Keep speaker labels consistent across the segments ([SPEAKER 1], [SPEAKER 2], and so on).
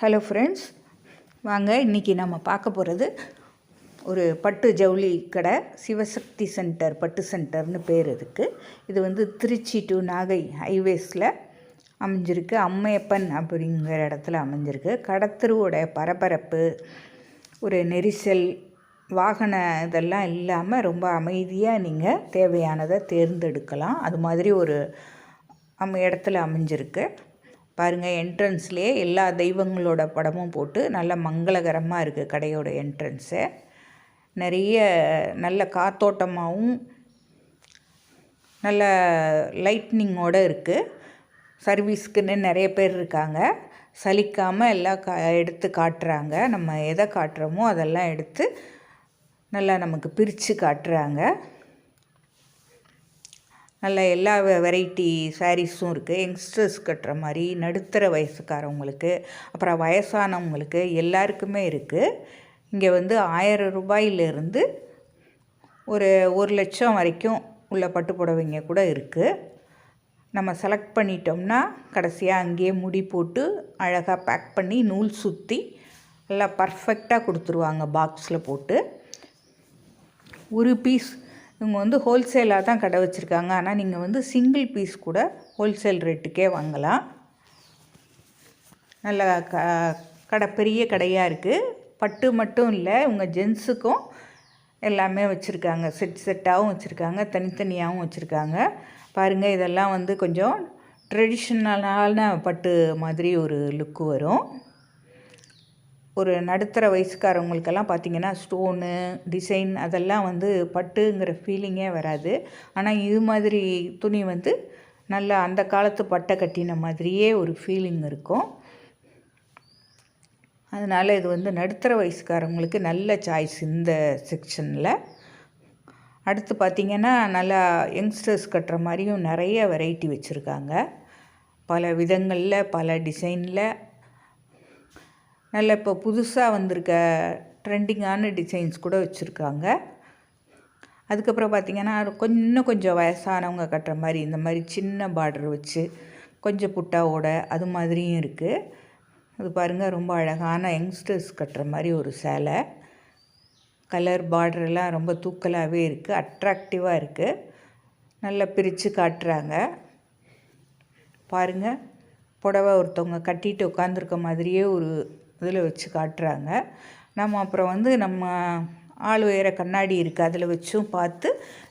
[SPEAKER 1] Hello friends வாங்க இன்றைக்கி நம்ம பார்க்க போகிறது ஒரு பட்டு ஜவுளி கடை சிவசக்தி சென்டர் பட்டு சென்டர்னு பேர் இருக்குது இது வந்து திருச்சி டு நாகை ஹைவேஸில் அமைஞ்சிருக்கு. அம்மையப்பன் அப்படிங்கிற இடத்துல அமைஞ்சிருக்கு. கடத்தருவோட பரபரப்பு ஒரு நெரிசல் வாகன இதெல்லாம் இல்லாமல் ரொம்ப அமைதியாக நீங்கள் தேவையானதை தேர்ந்தெடுக்கலாம். அது மாதிரி ஒரு அம் இடத்துல அமைஞ்சிருக்கு. பாருங்கள் என்ட்ரன்ஸ்லேயே எல்லா தெய்வங்களோட படமும் போட்டு நல்ல மங்களகரமாக இருக்குது கடையோட என்ட்ரன்ஸு நிறைய நல்ல காத்தோட்டமாகவும் நல்ல லைட்னிங்கோடு இருக்குது சர்வீஸ்க்குன்னு நிறைய பேர் இருக்காங்க. சலிக்காமல் எல்லாம் கா எடுத்து காட்டுறாங்க. நம்ம எதை காட்டுறோமோ அதெல்லாம் எடுத்து நல்லா நமக்கு பிரித்து காட்டுறாங்க. நல்ல எல்லா வெரைட்டி சாரீஸும் இருக்குது யங்ஸ்டர்ஸ் கட்டுற மாதிரி நடுத்தர வயசுக்காரவங்களுக்கு அப்புறம் வயசானவங்களுக்கு எல்லாருக்குமே இருக்குது இங்கே வந்து ஆயிரம் ரூபாயிலிருந்து ஒரு ஒரு லட்சம் வரைக்கும் உள்ள பட்டு புடவைங்க கூட இருக்குது நம்ம செலக்ட் பண்ணிட்டோம்னா கடைசியாக அங்கேயே முடி போட்டு அழகாக பேக் பண்ணி நூல் சுற்றி நல்லா பர்ஃபெக்டாக கொடுத்துருவாங்க பாக்ஸில் போட்டு. ஒரு பீஸ் இவங்க வந்து ஹோல்சேலாக தான் கடை வச்சுருக்காங்க. ஆனால் நீங்கள் வந்து சிங்கிள் பீஸ் கூட ஹோல்சேல் ரேட்டுக்கே வாங்கலாம். நல்ல க கடை பெரிய கடையாக இருக்குது பட்டு மட்டும் இல்லை உங்கள் ஜென்ஸுக்கும் எல்லாமே வச்சுருக்காங்க. செட் செட்டாகவும் வச்சுருக்காங்க. தனித்தனியாகவும் வச்சுருக்காங்க. பாருங்கள் இதெல்லாம் வந்து கொஞ்சம் ட்ரெடிஷ்னலான பட்டு மாதிரி ஒரு லுக்கு வரும். ஒரு நடுத்தர வயசுக்காரவங்களுக்கெல்லாம் பார்த்திங்கன்னா ஸ்டோனு டிசைன் அதெல்லாம் வந்து பட்டுங்கிற ஃபீலிங்கே வராது. ஆனால் இது மாதிரி துணி வந்து நல்லா அந்த காலத்து பட்டை கட்டின மாதிரியே ஒரு ஃபீலிங் இருக்கும். அதனால் இது வந்து நடுத்தர வயசுக்காரவங்களுக்கு நல்ல சாய்ஸ் இந்த செக்ஷனில் அடுத்து பார்த்திங்கன்னா நல்லா யங்ஸ்டர்ஸ் கட்டுற மாதிரியும் நிறைய வெரைட்டி வச்சுருக்காங்க. பல விதங்களில் பல டிசைனில் நல்ல இப்போ புதுசாக வந்திருக்க ட்ரெண்டிங்கான டிசைன்ஸ் கூட வச்சுருக்காங்க. அதுக்கப்புறம் பார்த்திங்கன்னா கொஞ்சம் இன்னும் கொஞ்சம் வயசானவங்க கட்டுற மாதிரி இந்த மாதிரி சின்ன பார்டர் வச்சு கொஞ்சம் புட்டாவோட அது மாதிரியும் இருக்குது அது பாருங்கள் ரொம்ப அழகான யங்ஸ்டர்ஸ் கட்டுற மாதிரி ஒரு சேலை. கலர் பார்டரெல்லாம் ரொம்ப தூக்கலாகவே இருக்குது அட்ராக்டிவாக இருக்குது நல்லா பிரித்து காட்டுறாங்க. பாருங்கள் புடவை ஒருத்தவங்க கட்டிட்டு உட்காந்துருக்க மாதிரியே ஒரு இதில் வச்சு காட்டுறாங்க. நம்ம அப்புறம் வந்து நம்ம ஆள் உயர கண்ணாடி இருக்குது அதில் வச்சும் பார்த்து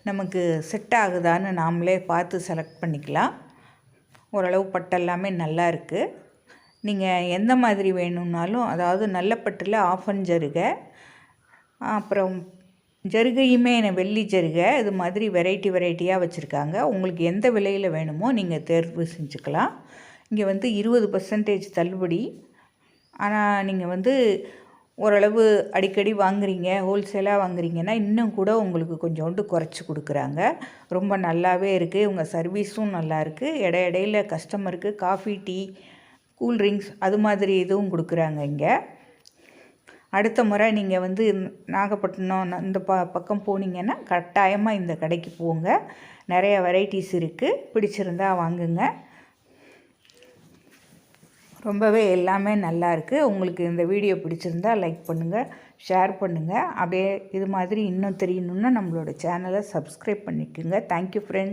[SPEAKER 1] நமக்கு செட் ஆகுதான்னு நாமளே பார்த்து செலக்ட் பண்ணிக்கலாம். ஓரளவு பட்டெல்லாமே நல்லா இருக்குது நீங்கள் எந்த மாதிரி வேணும்னாலும் அதாவது நல்ல பட்டில் ஆஃப் அண்ட் ஜருகை அப்புறம் ஜருகையுமே வெள்ளி ஜருகை இது மாதிரி வெரைட்டி வெரைட்டியாக வச்சுருக்காங்க. உங்களுக்கு எந்த விலையில் வேணுமோ நீங்கள் தேர்வு செஞ்சுக்கலாம். இங்கே வந்து இருபது பர்சன்டேஜ் தள்ளுபடி. ஆனால் நீங்கள் வந்து ஓரளவு அடிக்கடி வாங்குறீங்க ஹோல்சேலாக வாங்குறீங்கன்னா இன்னும் கூட உங்களுக்கு கொஞ்சோண்டு குறைச்சி கொடுக்குறாங்க. ரொம்ப நல்லாவே இருக்குது உங்கள் சர்வீஸும் நல்லா இருக்குது இட இடையில கஸ்டமருக்கு காஃபி டீ கூல்ட்ரிங்க்ஸ் அது மாதிரி இதுவும் கொடுக்குறாங்க இங்கே. அடுத்த முறை நீங்கள் வந்து நாகப்பட்டினம் இந்த ப பக்கம் போனீங்கன்னா கட்டாயமாக இந்த கடைக்கு போங்க. நிறைய வெரைட்டிஸ் இருக்குது பிடிச்சிருந்தா வாங்குங்க. ரொம்பவே எல்லாமே நல்லா இருக்குது உங்களுக்கு இந்த வீடியோ பிடிச்சிருந்தா லைக் பண்ணுங்கள் ஷேர் பண்ணுங்கள் அப்படியே இது மாதிரி இன்னும் தெரியணுன்னா நம்மளோட சேனலை சப்ஸ்கிரைப் பண்ணிக்கோங்க. Thank you friends